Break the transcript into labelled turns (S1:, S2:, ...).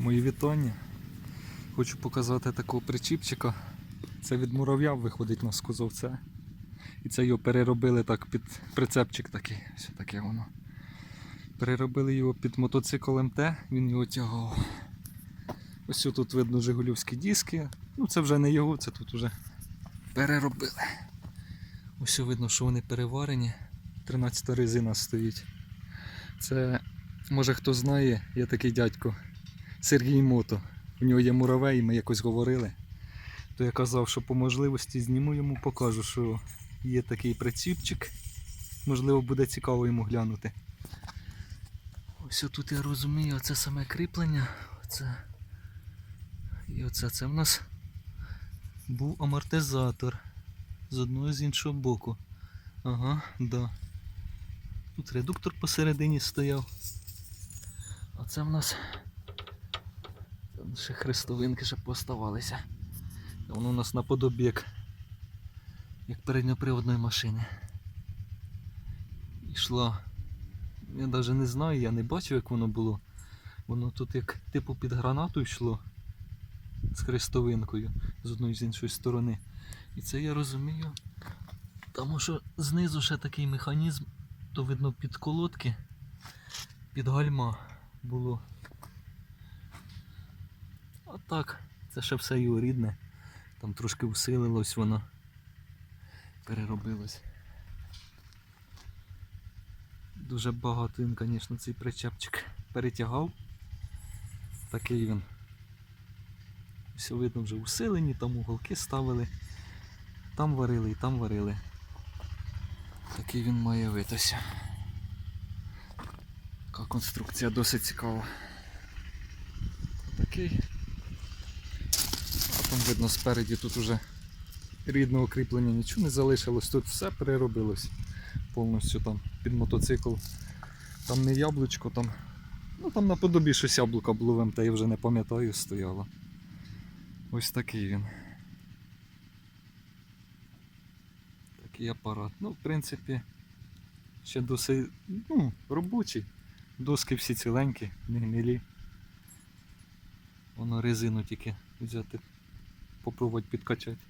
S1: Мої вітання. Хочу показати такого причіпчика. Це від мурав'я виходить на скузовце. І це його переробили так під прицепчик такий. Ось таке воно. Переробили його під мотоцикл МТ, він його тягав. Ось тут видно Жигулівські диски. Ну це вже не його, це тут вже переробили. Ось видно, що вони переварені. 13 резина стоїть. Це, може хто знає, є такий дядько Сергій Мото. У нього є муравей, ми якось говорили. То я казав, що по можливості зніму йому, покажу, що є такий приціпчик. Можливо, буде цікаво йому глянути. Ось тут я розумію, оце саме кріплення. Оце. І оце це в нас був амортизатор з одного з іншого боку. Ага, да. Тут редуктор посередині стояв. А це в нас ще хрестовинки ще поставалися. Воно у нас наподобі як, передньоприводної машини. Йшло. Я навіть не знаю, я не бачив, як воно було. Воно тут як типу під гранату йшло з хрестовинкою з одної з іншої сторони. І це я розумію. Тому що знизу ще такий механізм, то видно під колодки, під гальма було. Так, це ще все його рідне. Там трошки усилилось воно. Переробилось. Дуже багато він, звісно, цей причепчик перетягав. Такий він. Все видно вже усилені, там уголки ставили. Там варили і там варили. Такий він має вид ось. Така конструкція досить цікава. Такий. Там видно спереді тут уже рідного кріплення нічого не залишилось, тут все переробилось повністю там під мотоцикл. Там не яблучко, там. Ну там наподобі щось яблука було в МТ, я вже не пам'ятаю, стояло. Ось такий він. Такий апарат. Ну, в принципі, ще досить ну, робочий. Доски всі ціленькі, не гнилі. Воно резину тільки взяти, попробувати підкачати.